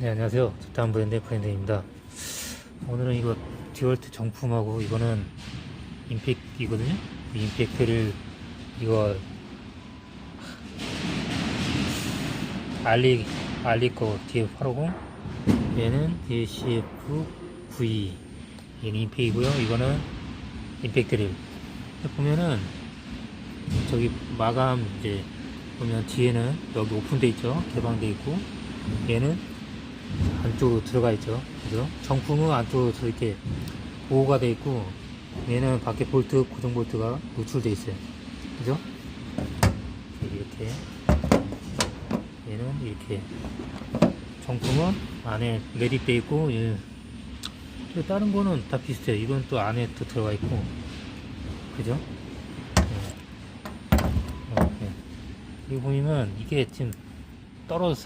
네, 안녕하세요. 좋다한 브랜드의 브랜드입니다. 오늘은 이거 디월트 정품하고 이거는 임팩이거든요. 이 임팩트를 이거 알리 알리 거 DF850 얘는 DCF92 얘는 임팩이고요. 이거는 임팩트를 보면은 저기 마감 이제 보면 뒤에는 여기 오픈돼 있죠. 개방돼 있고 얘는 안쪽으로 들어가 있죠. 그죠? 정품은 안쪽으로 이렇게 보호가 돼 있고 얘는 밖에 볼트 고정 볼트가 노출돼 있어요. 그죠? 이렇게 얘는 이렇게 정품은 안에 매립돼 있고 예. 그리고 다른 거는 다 비슷해요. 이건 또 안에 또 들어가 있고 그죠? 예. 어, 예. 보면 이게 지금 떨어졌어요.